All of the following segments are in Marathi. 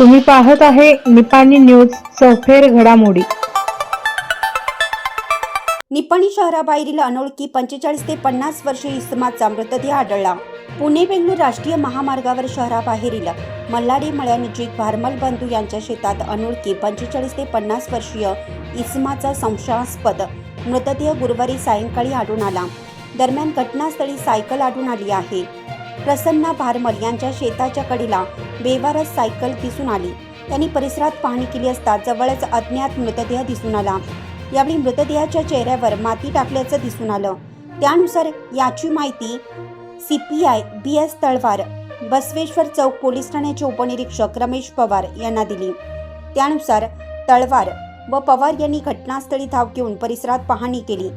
तुम्ही पाहत आहे निपाणी न्यूज सफेर घडामोडी. निपाणी शहराबाहेरील अनोळखी पंचेचाळीस ते पन्नास वर्षीय इसमाचा मृतदेह आढळला. पुणे बेंगलूर राष्ट्रीय महामार्गावर शहराबाहेरील मल्लाडी मळ्यानजीक भारमल बंधू यांच्या शेतात अनोळखी पंचेचाळीस ते पन्नास वर्षीय इसमाचा संशयास्पद मृतदेह गुरुवारी सायंकाळी आढळून आला. दरम्यान घटनास्थळी सायकल आढळून आली आहे. प्रसन्ना भारमल यांच्या शेताच्या कडीला बेवारस सायकल दिसून आली. त्यांनी परिसरात पाहणी केली असता जवळच अज्ञात मृतदेह दिसून आला. यावेळी मृतदेहाच्या चेहऱ्यावर माती टाकल्याचं दिसून आलं. त्यानुसार याची माहिती C P I B S Talwar Basaveshwar Chowk police ठाण्याचे उपनिरीक्षक रमेश पवार यांना दिली. त्यानुसार तळवार व पवार यांनी घटनास्थळी धाव घेऊन परिसरात पाहणी केली.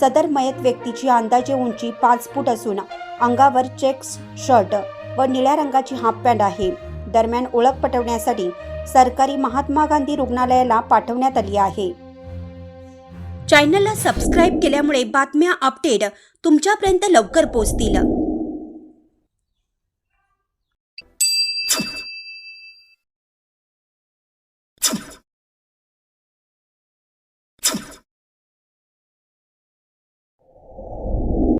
सदर मयत व्यक्तीची अंदाजे उंची पाच फूट असून अंगावर चेक्स शर्ट व निळ्या रंगाची हाफ पॅन्ट आहे. दरम्यान ओळख पटवण्यासाठी सरकारी महात्मा गांधी रुग्णालयाला पाठवण्यात आली आहे. चॅनलला सबस्क्राईब केल्यामुळे बातम्या अपडेट तुमच्यापर्यंत लवकर पोहोचतील.